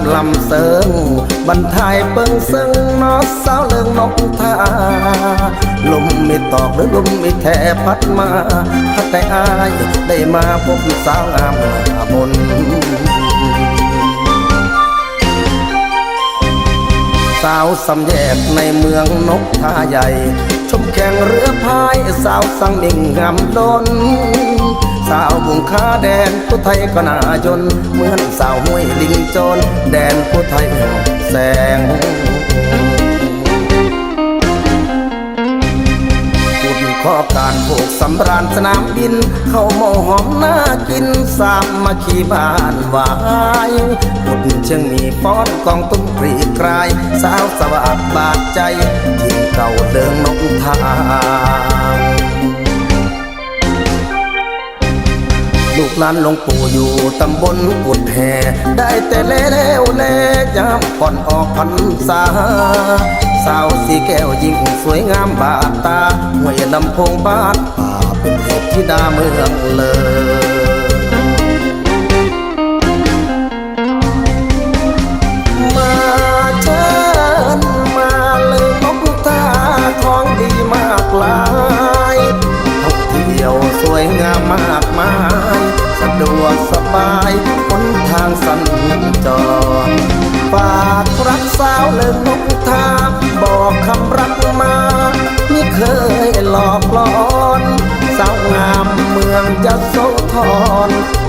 ำลำเสิงบรรทายเปิงซึ่งนอสาวเลิงนกทาลมไม่ตอกหรือลมไม่แทพัดมาพัดแต่อายได้มาพบสาวงามมนสาวสำแยกในเมืองนกท่าใหญ่ ชมแข่งเรือพายสาวสังมิ่งงามดน สาวบุงคาแดนผู้ไทยก็น่ายนเหมือนสาวห้วยลิงโจนแดนผู้ไทยแสงคุณข้อการผูกสำราญสนามบิน เข้าหมอหอมน่ากินสามมาขี่บ้านวายบุญเชียงมีฟ้อนกองตุ้มปรีกราย สาวสวัสดบาดใจ ที่เก่าเดิมนกทาง ลูกหลานหลวงปู่อยู่ตำบลกุดแห่ได้แต่เล้วแลยามก่อนออกพรรษา สาวสีแก้วยิ่งสวยงามบาดตาห้วยลำโพงบ้านป่าเป็นเทพธิดาเมืองเลย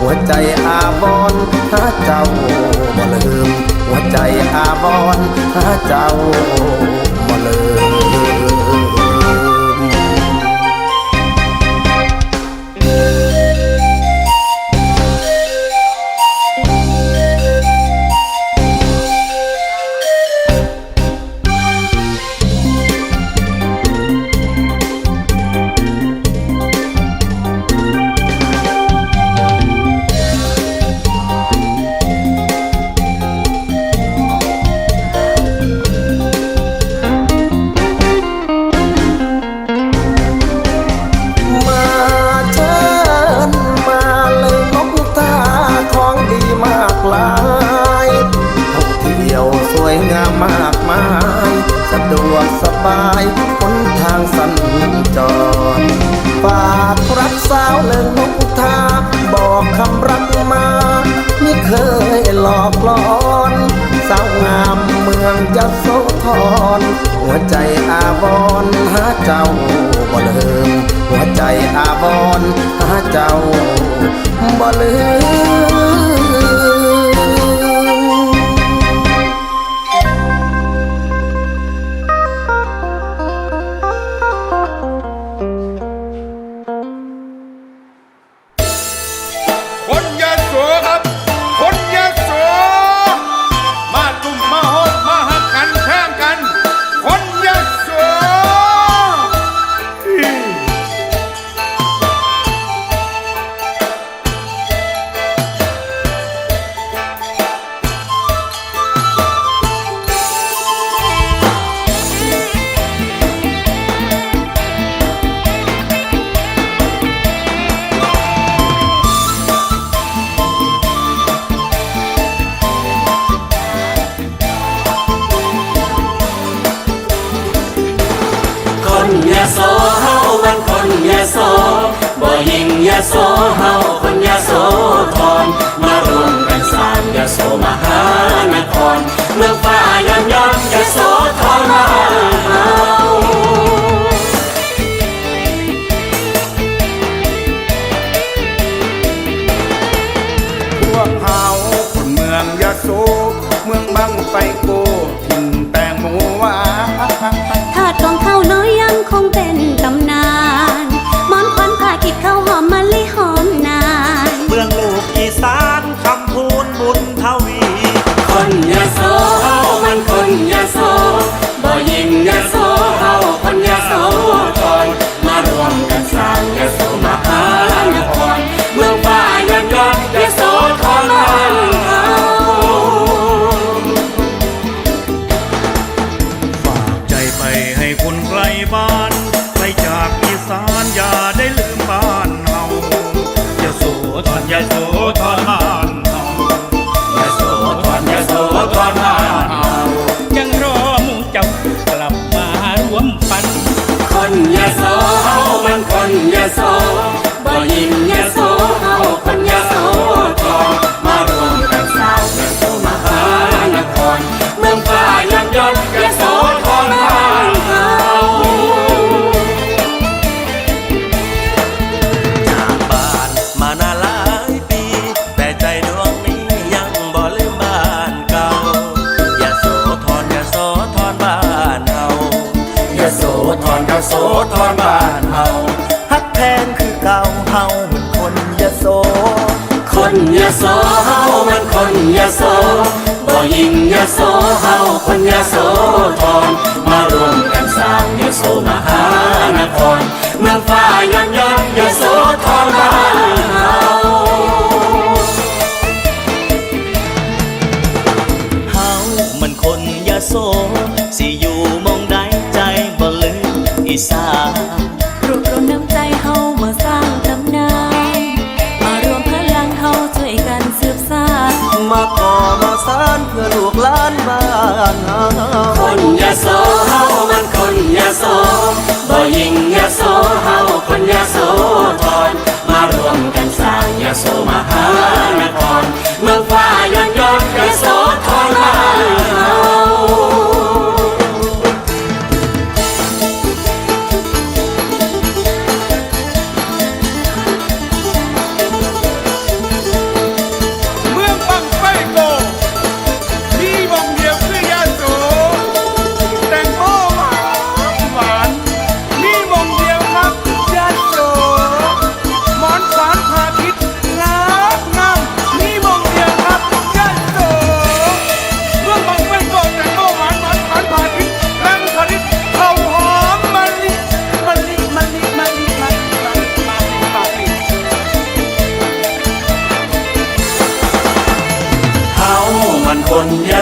หัวใจอาบอนหาเจ้าบ่ลืม หัวใจอาบอนหาเจ้าบ่ลืม องจะโสธรหัวใจอาวรณ์หาเจ้าบ่ลืมหัวใจอาวรณ์หาเจ้าบ่ลืม ยะโสเฮามันคนยะโสบ่ยิงยะโสเฮาคนยะโสธรมารวมกันสร้างยะโสมหานครเมืองฟ้ายามยามยะโสธรมาเฮาพวกเขาคนเมืองยโสเมืองบังไฟโก บ้านไปจากอีสานอย่าได้ลืมบ้านเฮาอย่าโสทอนอย่าโสทอนบ้านเฮาอย่าโสทอนอย่าโสทอนบ้านเฮายังรอหมูจ้ากลับมารวมปัน คนอย่าโสมันคนอย่าโส ยะโสบ่ยิงยะโสเฮาคนยะโสธรมารวมกันสร้างยะโสมหานครเมืองฟ้าย้อนย้อนยะโสธรบ้านเฮาเฮามันคนยะโสสิ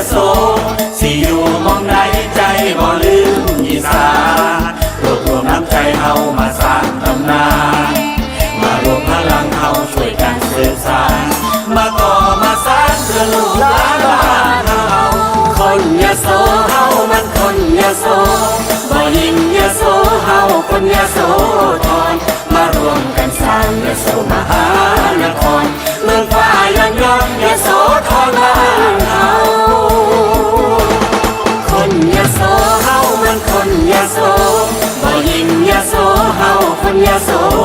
โสสิอยู่มองใดใจบ่ลืมอีสานรวบรวมน้ำใจเฮามาสร้างตำนาน มารวมพลังเฮาช่วยกันสืบสานมาก่อมาสร้างเพื่อลูกหลานบ้านเฮาคนยะโสเฮามันคนยะโสบ่ยิงยะโสเฮาคนยะโสธรมารวมกันสร้างยะโสมหานครเมืองฟ้าย้อนย้อนยะโสธรบ้านเฮา minha oh. sombra.